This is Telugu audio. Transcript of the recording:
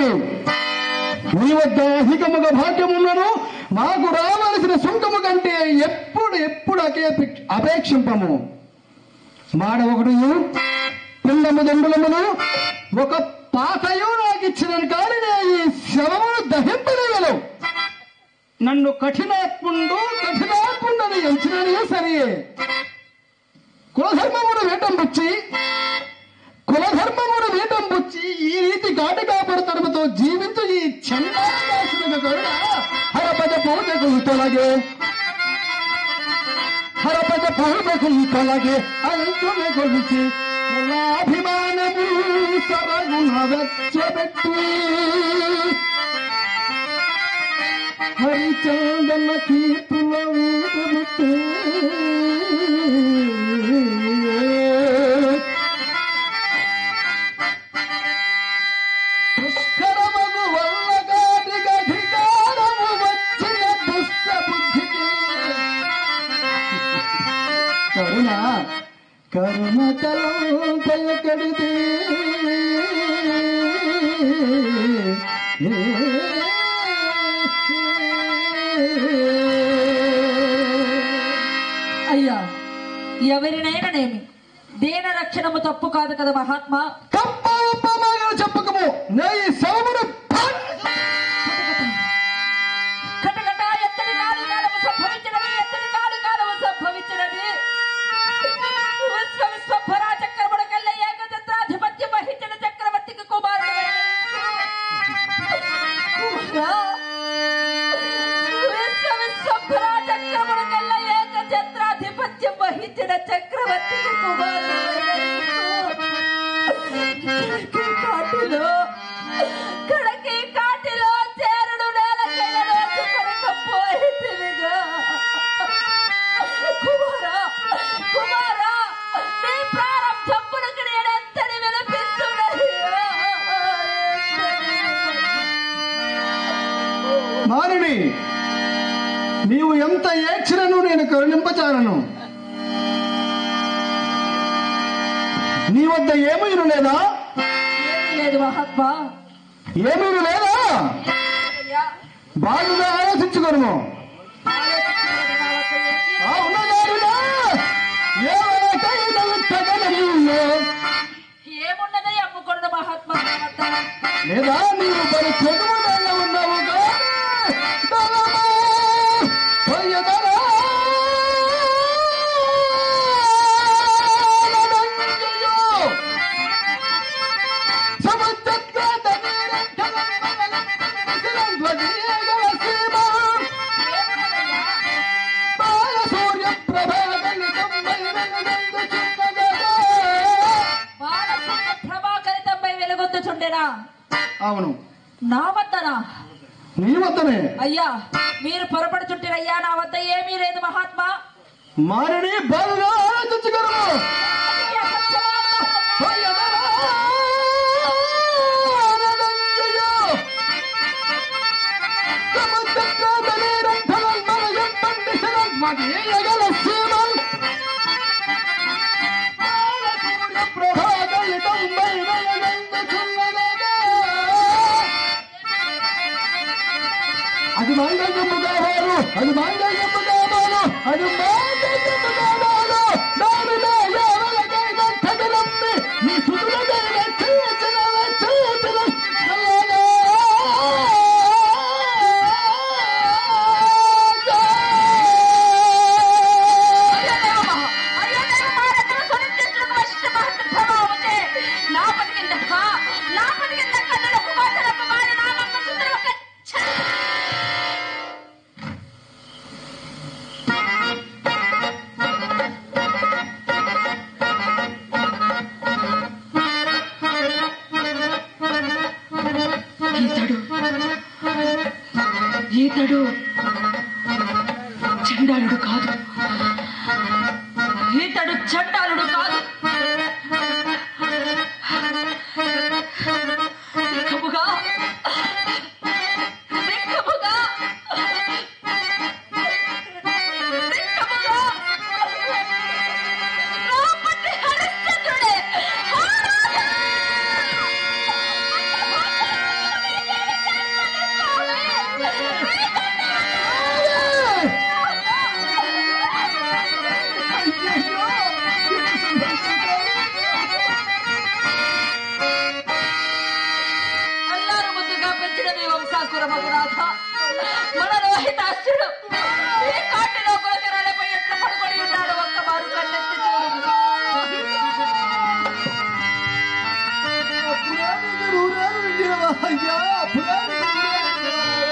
స్వామి నీ వద్ద అధికముగ భాగ్యమున్నను మాకు రావలసిన సుంకము కంటే ఎప్పుడు ఎప్పుడు అకే అపేక్షింపము. మాడ ఒకటి పిండము దండులమును ఒక పాతయు నాకు ఇచ్చిన కానీ ఈ శవమును దహింపలేగలవు నన్ను కఠినాత్ముండు కఠినాత్ముండని ఎంచిననే సరియే. కులధర్మమును వేటం పుచ్చి కులధర్మమును పుచ్చి ఈ రీతి ఘాటు కాపాడు తరపుతో జీవించు ఈ చండాల కరుణ హరపద పూజకు తొలగే హరపద పూజకు తొలగే అంతుని కొలిచి కులాభిమానము సరగుణ వెచ్చబెట్టి హరిచందన కీర్తుల వీరబెట్టి కరుణ తలం పలకడిది అయ్యా ఎవరినైనానేమి? దేన రక్షణము తప్పు కాదు కదా మహాత్మా? తప్ప చెప్పకము. నే ఈ మారిని నీవు ఎంత ఏడ్చినను నేను కరుణింపచాలను నీ వద్ద ఏమీను లేదా? ఏమీ లేదు మహాత్మా. ఏమీను లేదా? బాగుగా ఆలోచించుకోను. ఆలోచించలేదు నా వద్ద ఏమీ అవును. నా వద్దనా నీ వద్దనే అయ్యా మీరు పొరపడుచుంటారయ్యా నా వద్ద ఏమీ లేదు మహాత్మా. మారిని బాగా ఆలోచించగలము అయ్యా, సత్యవాను. Are the mind ఈతడు ఈతడు చండాలుడు కాదు. ఈతడు చండాలుడు కాదు. ಕುರಮಗುನಾಥ ಮನರೋಹಿತಾಶ್ಚುಡು